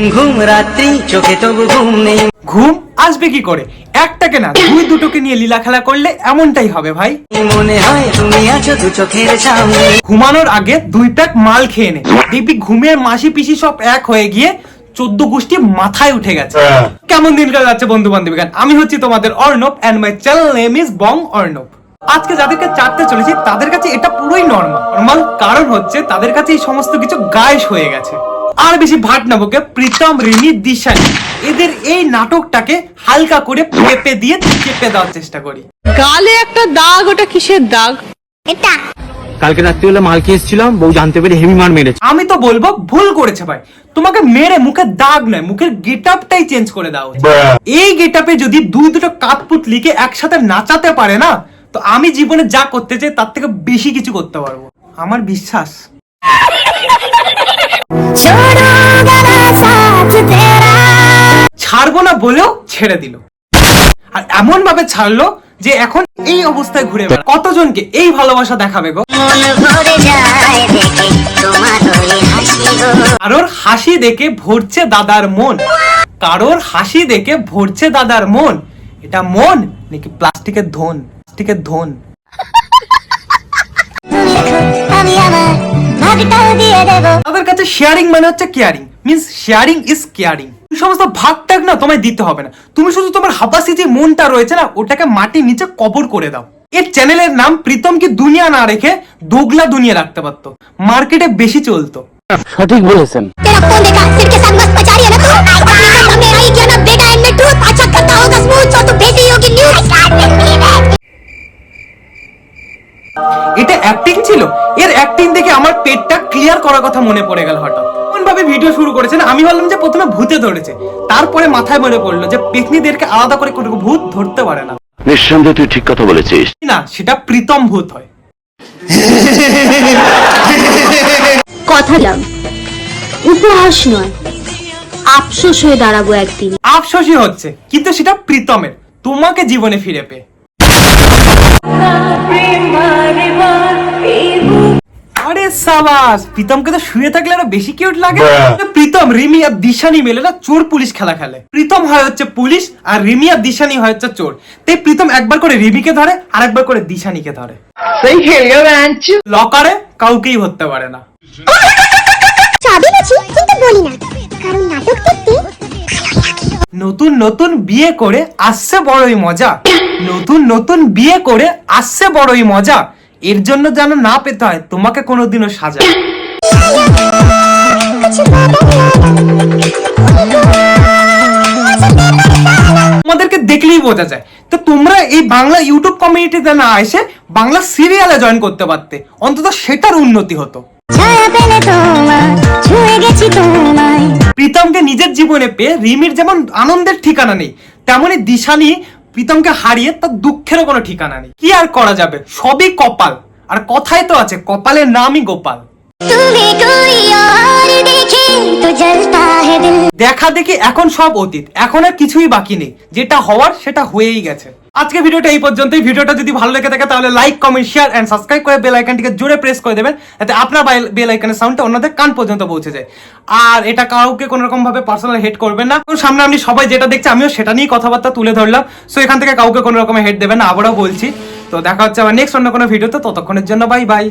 রাত্রি চোখে তবু ঘুম নেই। ঘুম আসবে কি করে? একটাকে না দুই দুটোকে নিয়ে লীলা খেলা করলে এমনটাই হবে ভাই। মনে হয় তুমি আছো দু চোখের সামনে। ঘুমানোর আগে দুই প্যাক মাল খেয়ে নে। দেখবি ঘুমের মাসি পিসি সব এক হয়ে গিয়ে চোদ্দ গোষ্ঠী মাথায় উঠে গেছে। কেমন দিনকাল যাচ্ছে বন্ধু বান্ধবীগান আমি হচ্ছি তোমাদের Arnab and my channel name is Bong Arnab. আজকে যাদেরকে চাটতে চলেছি তাদের কাছে এটা পুরোই নর্মাল নর্মাল কারণ হচ্ছে তাদের কাছে এই সমস্ত কিছু গায়েস হয়ে গেছে। আর বেশি ভাট না বকে প্রীতম রিমি দিশানি এদের এই নাটকটাকে হালকা করে পেপে দিয়ে চেপে দেওয়ার চেষ্টা করি। গালে একটা দাগ ওটা কিসের দাগ? এটা। কালকে রাত্রিবেলা মাল খেয়ে এসেছিলাম বউ জানতে পেরে হেভি মার মেরেছে। আমি তো বলব ভুল করেছে ভাই। তোমাকে মেরে মুখে দাগ নয় মুখের গেট আপটাই চেঞ্জ করে দাও এই গেট আপে যদি দুই দুটো কাঠপুতলিকে একসাথে নাচাতে পারে না তো আমি জীবনে যা করতে চাই তার থেকে বেশি কিছু করতে পারব। আমার বিশ্বাস ছাড়বো না বলেও ছেড়ে দিল। আর এমন ভাবে ছাড়লো যে এখন এই অবস্থায় ঘুরে। কতজনকে এই ভালোবাসা দেখাবে গো? কারোর হাসি দেখে ভরছে দাদার মন। কারোর হাসি দেখে ভরছে দাদার মন। এটা মন নাকি প্লাস্টিকের ধন? প্লাস্টিকের ধন। ভাগটাও দিয়ে দেবো। তাদের কাছে শেয়ারিং মানে হচ্ছে caring means sharing is caring সমস্ত ভাগটাগ না তোমায় দিতে হবে না। তুমি শুধু তোমার হাবাসি যে মনটা রয়েছে না ওটাকে মাটির নিচে কবর করে দাও। এর চ্যানেলের নাম প্রীতম কি দুনিয়া না রেখে দোগলা দুনিয়া রাখতে পারতো। মার্কেটে বেশি চলতো। সঠিক বলেছেন। এটা অ্যাক্টিং ছিল? এর অ্যাক্টিং দেখে আমার পেটটা ক্লিয়ার করার কথা মনে পড়ে গেল হঠাৎ। কোন ভাবে ভিডিও শুরু করেছেন? আমি ভাবলাম যে প্রথমে ভূতে ধরেছে। তারপরে মাথায় মনে পড়ল যে পেতনিদেরকে আলাদা করে কোনো ভূত ধরতে পারে না। নিঃসন্দেহে তুই ঠিক কথা বলেছিস। না সেটা প্রীতম ভূত হয়। কথা দিলাম উপহাস নয়। আফসোস হয়ে দাঁড়াবো একদিন। আফসোসই হচ্ছে কিন্তু সেটা প্রীতমের। তোমাকে জীবনে ফিরে পেয়ে। আরে সাবাস প্রীতমকে তো শুয়ে থাকলে আরও বেশি কিউট লাগে। প্রীতম রিমি আর দিশানি মিলে না চোর পুলিশ খেলা খেলে। প্রীতম হয় হচ্ছে পুলিশ আর রিমি আর দিশানি হয় হচ্ছে চোর। তাই প্রীতম একবার করে রিমিকে ধরে আর একবার করে দিশানিকে ধরে। লকারে কাউকেই ধরতে পারে না। চাবি কিন্তু বলি না। কারণ নাটক দেখতে নতুন নতুন বিয়ে করে আসছে বড়ই মজা। নতুন নতুন বিয়ে করে আসছে বড়ই মজা। এর জন্য যেন না পেতে হয়, তোমাকে কোনোদিনও সাজা। তোমাদেরকে দেখলেই বোঝা যায়। তো তোমরা এই বাংলা ইউটিউব কমিউনিটিতে না এসে বাংলা সিরিয়ালে জয়েন করতে পারতে। অন্তত সেটার উন্নতি হতো। গেছি তোমায়। প্রীতমকে নিজের জীবনে পেয়ে রিমির যেমন আনন্দের ঠিকানা নেই তেমনই দিশানি প্রীতমকে হারিয়ে তার দুঃখেরও কোনো ঠিকানা নেই। কি আর করা যাবে? সবই কপাল। আর কথায় তো আছে কপালের নামই গোপাল। দেখা দেখি এখন সব অতীত। এখন আর কিছুই বাকি নেই। যেটা হওয়ার সেটা হয়েই গেছে। আজকে ভিডিওটা এই পর্যন্তই। ভিডিওটা যদি ভালো লেগে থাকে, তাহলে like comment share and subscribe করে বেল আইকনটিকে জোরে প্রেস করে দেবেন, যাতে আপনার বেল আইকনের সাউন্ডটা অন্যদের কান পর্যন্ত পৌঁছে যায়। আর এটা কাউকে কোনো রকম ভাবে পার্সোনাল হেড করবেন না। সামনে আপনি সবাই যেটা দেখছে, আমিও সেটা নিয়ে কথাবার্তা তুলে ধরলাম। সো এখান থেকে কাউকে কোনো রকম হেড দেবেন না, আবারও বলছি। তো দেখা হচ্ছে আবার নেক্সট অন্য কোনো ভিডিওতে ততক্ষণের জন্য বাই বাই